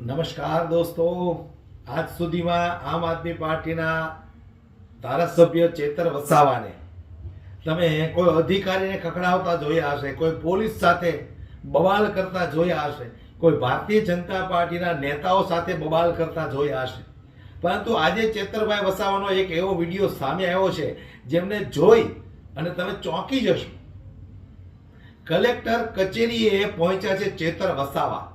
નમસ્કાર દોસ્તો. આજ સુધીમાં આમ આદમી પાર્ટીના ધારાસભ્ય ચેતર વસાવાને તમે કોઈ અધિકારીને ખખડાવતા જોયા હશે, કોઈ પોલીસ સાથે બવાલ કરતા જોયા હશે, કોઈ ભારતીય જનતા પાર્ટીના નેતાઓ સાથે બવાલ કરતા જોયા હશે. પરંતુ આજે ચેતરભાઈ વસાવાનો એક એવો વીડિયો સામે આવ્યો છે, જેમને જોઈ અને તમે ચોંકી જશો. કલેક્ટર કચેરીએ પહોંચ્યા છે ચેતર વસાવા.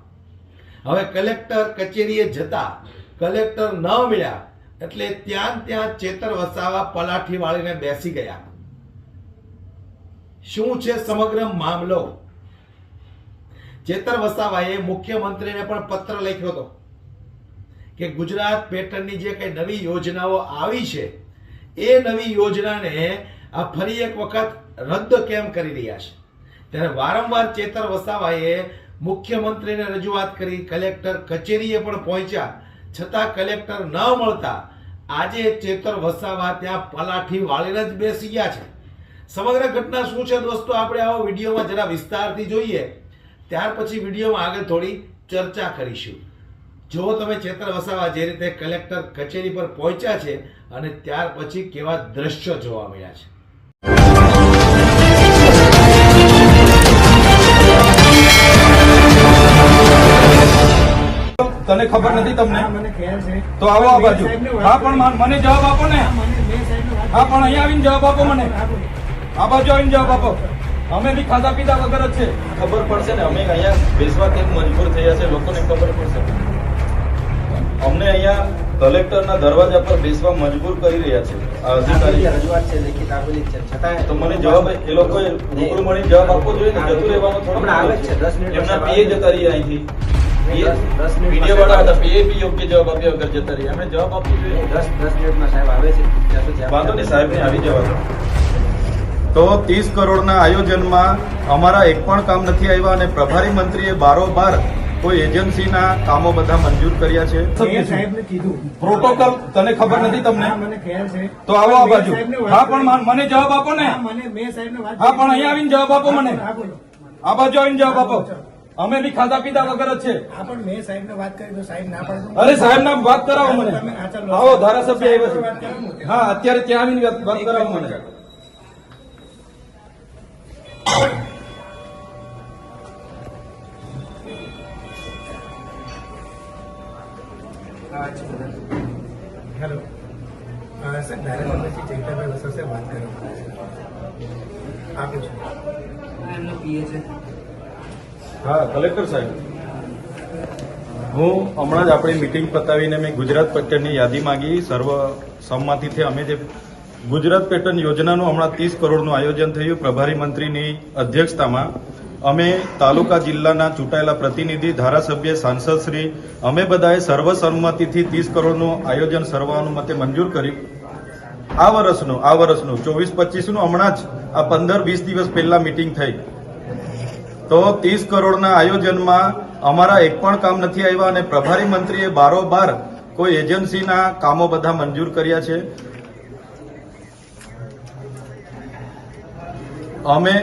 હવે કલેક્ટર કચેરીએ જતા કલેક્ટર ન મળ્યા એટલે ત્યાં ત્યાં ચેતર વસાવા પલાઠી વાળીને બેસી ગયા. શું છે સમગ્ર મામલો? ચેતર વસાવાએ મુખ્યમંત્રીને પણ પત્ર લખ્યો હતો કે ગુજરાત પેટર્નની જે કઈ નવી યોજનાઓ આવી છે, એ નવી યોજનાને આ ફરી એક વખત રદ કેમ કરી રહ્યા છે? ત્યારે વારંવાર ચેતર વસાવાએ મુખ્યમંત્રીને રજૂઆત કરી, કલેક્ટર કચેરીએ પણ પહોંચ્યા. છતાં કલેક્ટર ન મળતા, આજે ચેતર વસાવા ત્યાં પલાઠી વાળીને જ બેસી ગયા છે. સમગ્ર ઘટના શું છે દોસ્તો? આપણે આવો વિડીયોમાં જરા વિસ્તારથી જોઈએ. ત્યાર પછી વિડીયોમાં આગળ થોડી ચર્ચા કરીશું. જો તમે ચેતર વસાવા જે રીતે કલેક્ટર કચેરી પર પહોંચ્યા છે અને ત્યાર પછી કેવા દ્રશ્યો જોવા મળ્યા છે. તને ખબર નથી તમને? તો આવો આ બાજુ. હા પણ મને જવાબ આપો ને. હા, પણ અહીંયા આવીને જવાબ આપો મને. આ બાજુ આવીને જવાબ આપો. અમે બી ખાધા પીધા વગર જ છે. ખબર પડશે ને અમે અહીંયા બેસવા કેમ મજબૂર થયા છે લોકોને ખબર પડશે. અમને અહીંયા કલેક્ટરના દરવાજા પર બેસવા મજબૂર કરી રહ્યા છે. અધિકારી રજૂઆત છે લેખિત આપેલી છે. છતાં તો મને જવાબ એ લોકો રૂબરૂ મળીને જવાબ આપવો જોઈએ ને જતું રહેવાનું થોડું આવે છે, દસ મિનિટ એમના પીએ જતા રહ્યા અહીંથી. વીડિયો વાળા હતા પીએ બી યોગ્ય જવાબ આપ્યો વગર જતા રહ્યા અમે જવાબ આપવો જોઈએ દસ દસ મિનિટમાં સાહેબ આવે છે. ત્યાં સુધી વાંધો નહીં સાહેબને આવી જવા દો. તો ત્રીસ કરોડના આયોજનમાં અમારા એક પણ કામ નથી આવ્યા અને પ્રભારી મંત્રીએ બારોબાર કોઈ એજન્સીના કામો બધા મંજૂર કર્યા છે. પ્રોટોકોલ તને ખબર નથી તમને? મને ખ્યાલ છે. તો આવો આ બાજુ. હા પણ મને જવાબ આપો ને. હા. પણ અહીંયા આવીને જવાબ આપો મને. આ બાજુ આવીને જવાબ આપો. અમે બી ખાધા પીધા વગર જ છે. હા, પણ મેં સાહેબને વાત કરી તો સાહેબ ના પાડે અરે સાહેબ ના વાત કરાવો મને. આવો ધારાસભ્ય આવ્યો છે. હા અત્યારે ત્યાં આવીને વાત- કરાવો મને. હેલો. સર ધારાસભ્ય શ્રી ચૈતન્યભાઈ વસાવા સાહેબ વાત કરો. આપું છું. હા, કલેક્ટર સાહેબ. હું હમણાં જ આપણી મિટિંગ પતાવીને મેં ગુજરાત પેટર્નની યાદી માંગી. સર્વ સંમતિથી અમે જે ગુજરાત પેટર્ન યોજનાનું હમણાં ત્રીસ કરોડનું આયોજન થયું પ્રભારી મંત્રીની અધ્યક્ષતામાં, અમે તાલુકા જિલ્લાના ચૂંટાયેલા પ્રતિનિધિ, ધારાસભ્ય સાંસદશ્રી અમે બધાએ સર્વસંમતિથી ત્રીસ કરોડનું આયોજન સર્વાનુમતે મંજૂર કર્યું. આ વર્ષનું આ વર્ષનું, ચોવીસ પચીસનું હમણાં જ, આ પંદર વીસ દિવસ પહેલા મિટિંગ થઈ. તો ત્રીસ કરોડના આયોજનમાં અમારા એક પણ કામ નથી આવ્યા અને પ્રભારી મંત્રીએ બારોબાર કોઈ એજન્સીના કામો બધા મંજૂર કર્યા છે. અમે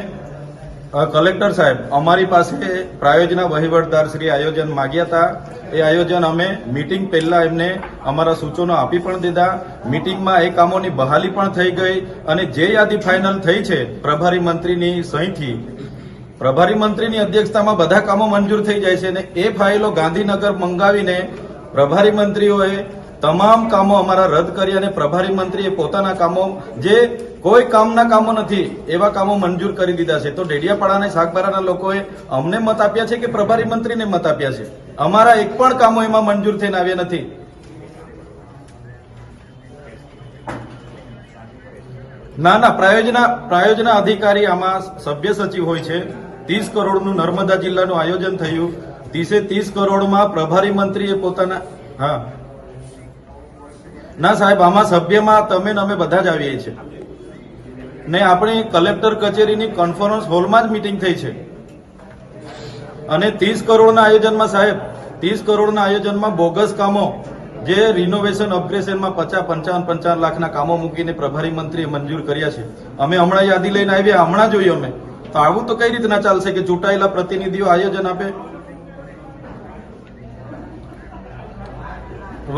કલેક્ટર સાહેબ, અમારી પાસે પ્રાયોજના વહીવટદાર શ્રી આયોજન માગ્યા હતા. એ આયોજન અમે મીટિંગ પહેલા એમને અમારા સૂચનો આપી પણ દીધા. મીટિંગમાં એ કામોની બહાલી પણ થઈ ગઈ અને જે યાદી ફાઇનલ થઈ છે પ્રભારી મંત્રીની સહીથી પ્રભારી મંત્રીની અધ્યક્ષતામાં બધા કામો મંજૂર થઈ જાય છે અને એ ફાઇલો ગાંધીનગર મંગાવીને પ્રભારી મંત્રીઓએ તમામ કામો અમારા રદ કરી અને પ્રભારી મંત્રીએ પોતાના કામો, જે કોઈ કામના કામો નથી, એવા કામો મંજૂર કરી દીધા છે. તો ડેડિયાપાડા અને લોકોએ અમને મત આપ્યા છે કે પ્રભારી મંત્રીને મત આપ્યા છે? અમારા એક પણ કામો એમાં મંજૂર થઈને આવ્યા નથી. ના ના, પ્રાયોજના પ્રાયોજના અધિકારી આમાં સભ્ય સચિવ હોય છે. ત્રીસ કરોડનું નર્મદા જિલ્લાનું આયોજન થયું. ત્રીસે ત્રીસ કરોડમાં પ્રભારી મંત્રીએ પોતાના, હા. ના સાહેબ, આમાં સભ્યમાં તમે અમે બધા જ આવીએ છીએ. ને આપણી કલેક્ટર કચેરીની કોન્ફરન્સ હોલમાં જ મિટિંગ થઈ છે. અને ત્રીસ કરોડના આયોજનમાં સાહેબ, ત્રીસ કરોડના આયોજનમાં બોગસ કામો, જે રિનોવેશન અપગ્રેશનમાં પચાસ, પંચાવન પંચાવન લાખના કામો મૂકીને પ્રભારી મંત્રીએ મંજૂર કર્યા છે. અમે હમણાં યાદી લઈને આવ્યા, હમણાં જોઈએ અમે. તો આવું તો કઈ રીતના ચાલશે કે ચૂંટાયેલા પ્રતિનિધિઓ આયોજન આપે?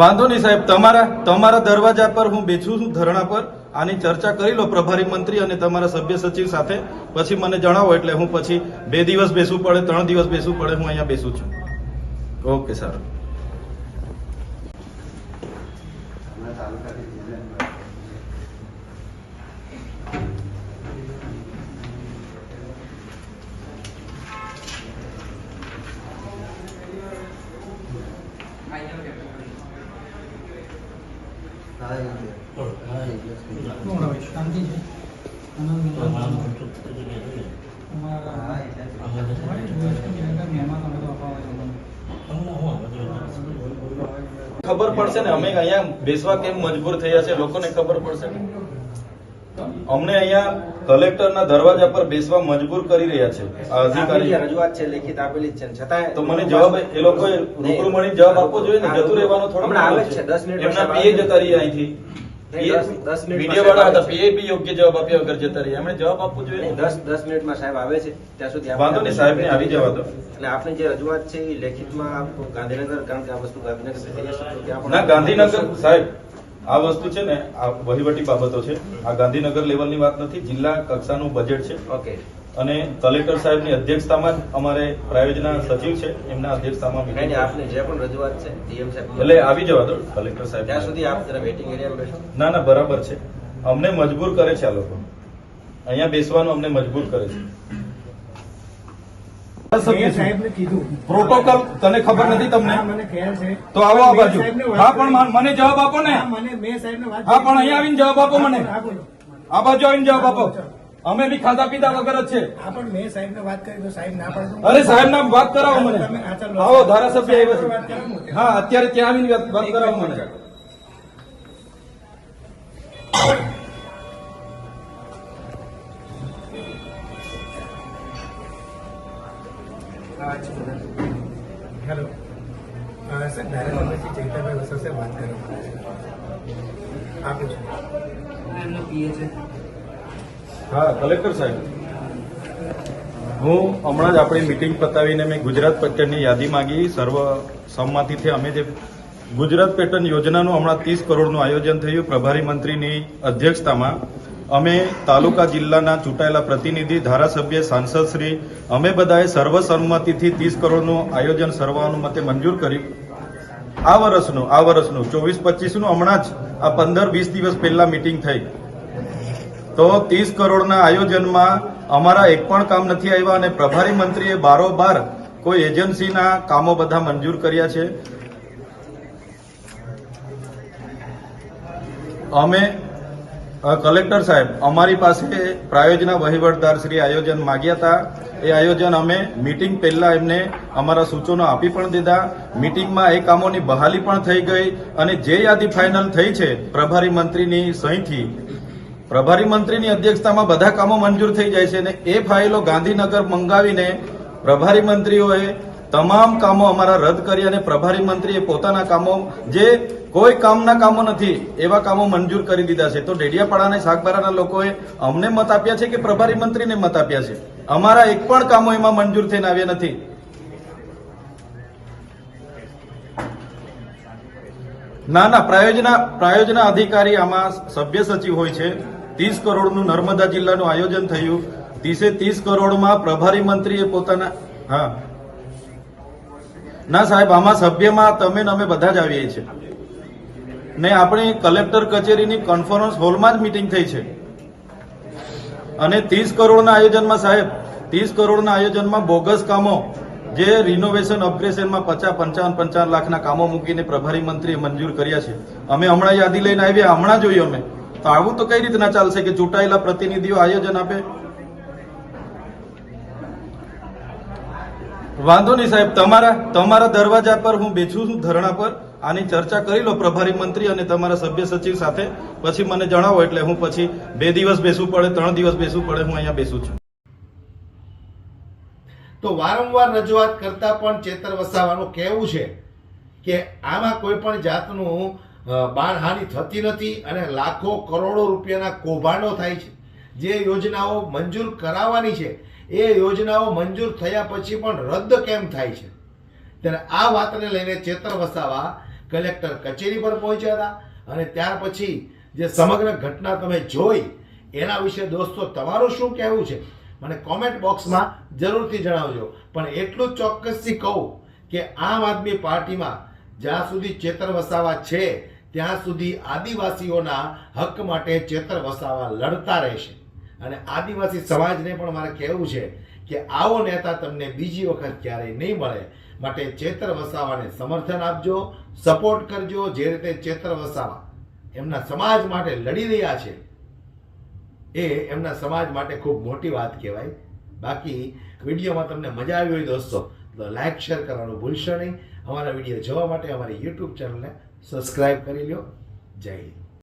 વાંધો નહીં સાહેબ, તમારા તમારા દરવાજા પર હું બેઠું છું, ધરણા પર. આની ચર્ચા કરી લો પ્રભારી મંત્રી અને તમારા સભ્ય સચિવ સાથે. પછી મને જણાવો એટલે હું પછી બે દિવસ બેસવું પડે, ત્રણ દિવસ બેસવું પડે, હું અહીંયા બેસું છું. ઓકે, સારું. ખબર પડશે ને અમે અહીંયા બેસવા કેમ મજબૂર થયા છે લોકોને ખબર પડશે ને? અમને અહીંયા કલેક્ટરના દરવાજા પર બેસવા મજબૂર કરી રહ્યા છે અધિકારી. રજૂઆત છે લેખિત આપેલી છે. છતાં તો મને જવાબ એ લોકોએ રૂબરૂ મળી જવાબ આપવો જોઈએ ને? જતું રહેવાનો થોડો આવે છે. દસ મિનિટ એમના પીએ જતા રહ્યા અહીંથી. નહીં, દસ- દસ મિનિટમાં મીડિયા વાળા હતા પીએ યોગ્ય જવાબ આપ્યા વગર જતા રહ્યા એમણે જવાબ આપવો જોઈએ દસ દસ મિનિટમાં સાહેબ આવે છે. ત્યાં સુધી વાંધો નહીં સાહેબને આવી જવા દો. અને આપની જે રજૂઆત છે એ લેખિતમાં આપ ગાંધીનગર કારણ કે આ વસ્તુ ગાંધીનગર ના સાહેબ આ વસ્તુ છે ને આ વહીવટી બાબતો છે. આ ગાંધીનગર લેવલની વાત નથી જિલ્લા કક્ષાનું બજેટ છે. ઓકે અને કલેક્ટર સાહેબની અધ્યક્ષતામાં જ અમારે પ્રાયોજના સચિવ છે એમના અધ્યક્ષતામાં નહીં, meeting નહીં, છે. આપની જે પણ રજૂઆત છે ડીએમ સાહેબ એટલે આવી જવા દો કલેક્ટર સાહેબ. ત્યાં સુધી આપ જરા વેઇટિંગ એરિયામાં બેસો. ના ના બરાબર છે. અમને મજબૂર કરે છે આ લોકો. અહીંયા બેસવાનું અમને મજબૂર કરે છે. મેં સાહેબને કીધું. પ્રોટોકોલ તને ખબર નથી તમને? તો આવો આ બાજુ. હા પણ મને જવાબ આપો ને. હા, મને મેં સાહેબને વાત હા કરી. પણ અહીંયા આવીને જવાબ આપો મને. આ બાજુ આવીને જવાબ આપો. અમે બી ખાધા પીધા વગર જ છે. હા પણ મેં સાહેબને વાત કરી તો સાહેબ ના પાડે અરે સાહેબ નામ વાત કરાવો મને. આવો ધારાસભ્ય આવ્યા સાહેબ છે હા અત્યારે ત્યાં આવીને વાત- વાત કરાવો મને. હેલો. સર ધારાસભ્ય શ્રી વસર સાહેબ વાત કરો. આપું છું. હા કલેક્ટર સાહેબ, હું હમણાં જ આપણી મિટિંગ પતાવીને મેં ગુજરાત પેટર્નની યાદી માંગી. સર્વ સંમતિથી અમે જે ગુજરાત પેટર્ન યોજનાનું હમણાં ત્રીસ કરોડનું આયોજન થયું પ્રભારી મંત્રીની અધ્યક્ષતામાં, અમે તાલુકા જિલ્લાના ચૂંટાયેલા પ્રતિનિધિ, ધારાસભ્ય સાંસદશ્રી અમે બધાએ સર્વસંમતિથી ત્રીસ કરોડનું આયોજન સર્વાનુમતે મંજૂર કર્યું. આ વર્ષનું આ વર્ષનું, ચોવીસ પચીસનું હમણાં જ આ પંદર વીસ દિવસ પહેલા મિટિંગ થઈ. તો ત્રીસ કરોડના આયોજનમાં અમારા એક પણ કામ નથી આવ્યા અને પ્રભારી મંત્રીએ બારોબાર કોઈ એજન્સીના કામો બધા મંજૂર કર્યા છે. અમે કલેક્ટર સાહેબ, અમારી પાસે પ્રાયોજના વહીવટદાર શ્રી આયોજન માગ્યા હતા. એ આયોજન અમે મિટિંગ પહેલા એમને અમારા સૂચનો આપી પણ દીધા. મીટિંગમાં એ કામોની બહાલી પણ થઈ ગઈ અને જે યાદી ફાઇનલ થઈ છે પ્રભારી મંત્રીની સહીથી પ્રભારી મંત્રીની અધ્યક્ષતામાં બધા કામો મંજૂર થઈ જાય છે અને એ ફાઇલો ગાંધીનગર મંગાવીને પ્રભારી મંત્રીઓએ તમામ કામો અમારા રદ કરી અને પ્રભારી મંત્રીએ પોતાના કામો, જે કોઈ કામના કામો નથી, એવા કામો મંજૂર કરી દીધા છે. તો ડેડિયાપાડા અને સાગબારાના લોકોએ અમને મત આપ્યા છે કે પ્રભારી મંત્રીને મત આપ્યા છે? અમારા એક પણ કામો એમાં મંજૂર થઈને આવ્યા નથી. ના ના, પ્રાયોજના પ્રાયોજના અધિકારી આમાં સભ્ય સચિવ હોય છે. ત્રીસ કરોડનું નર્મદા જિલ્લાનું આયોજન થયું. ત્રીસે ત્રીસ કરોડમાં પ્રભારી મંત્રીએ પોતાના, હા. ના સાહેબ, આમાં સભ્યમાં તમે ને અમે બધા જ આવીએ છીએ. ને આપણી કલેક્ટર કચેરીની કોન્ફરન્સ હોલમાં જ મીટિંગ થઈ છે. અને ત્રીસ કરોડના આયોજનમાં સાહેબ, ત્રીસ કરોડના આયોજનમાં બોગસ કામો, જે રિનોવેશન અપગ્રેશનમાં પચાસ, પંચાવન પંચાવન લાખના કામો મૂકીને પ્રભારી મંત્રીએ મંજૂર કર્યા છે. અમે હમણાં યાદી લઈને આવ્યા, હમણાં જોયું અમે. તો આવું તો કઈ રીતના ચાલશે કે ચૂંટાયેલા પ્રતિનિધિઓ આયોજન આપે? વાંધો નહીં સાહેબ, તમારા તમારા દરવાજા પર હું બેઠું છું ધરણા પર. આની ચર્ચા કરી લો પ્રભારી મંત્રી અને તમારા સભ્ય સચિવ સાથે. પછી મને જણાવો એટલે હું પછી બે દિવસ બેસવું પડે, ત્રણ દિવસ બેસવું પડે, હું અહીંયા બેસું છું. તો વારંવાર રજૂઆત કરતા પણ ચેતર વસાવાનું કહેવું છે કે આમાં કોઈ પણ જાતનું બાણહાનિ થતી નથી અને લાખો કરોડો રૂપિયાના કૌભાંડો થાય છે. જે યોજનાઓ મંજૂર કરાવવાની છે, એ યોજનાઓ મંજૂર થયા પછી પણ રદ કેમ થાય છે? ત્યારે આ વાતને લઈને ચેતર વસાવા કલેક્ટર કચેરી પર પહોંચ્યા હતા અને ત્યાર પછી જે સમગ્ર ઘટના તમે જોઈ, એના વિશે દોસ્તો, તમારું શું કહેવું છે? મને કોમેન્ટ બોક્સમાં જરૂરથી જણાવજો. પણ એટલું ચોક્કસથી કહું કે આમ આદમી પાર્ટીમાં જ્યાં સુધી ચેતર વસાવા છે ત્યાં સુધી આદિવાસીઓના હક માટે ચેતર વસાવા લડતા રહેશે. અને આદિવાસી સમાજને પણ મારે કહેવું છે કે આવો નેતા તમને બીજી વખત ક્યારેય નહીં મળે. માટે ચેતર વસાવાને સમર્થન આપજો, સપોર્ટ કરજો, જે રીતે ચેતર વસાવા એમના સમાજ માટે લડી રહ્યા છે એ એમના સમાજ માટે ખૂબ મોટી વાત કહેવાય. બાકી વિડીયોમાં તમને મજા આવી હોય દોસ્તો, તો લાઇક શેર કરવાનું ભૂલશો નહીં. અમારા વીડિયો જોવા માટે અમારી યુટ્યુબ ચેનલને સબસ્ક્રાઇબ કરી લો. જય હિન્દ.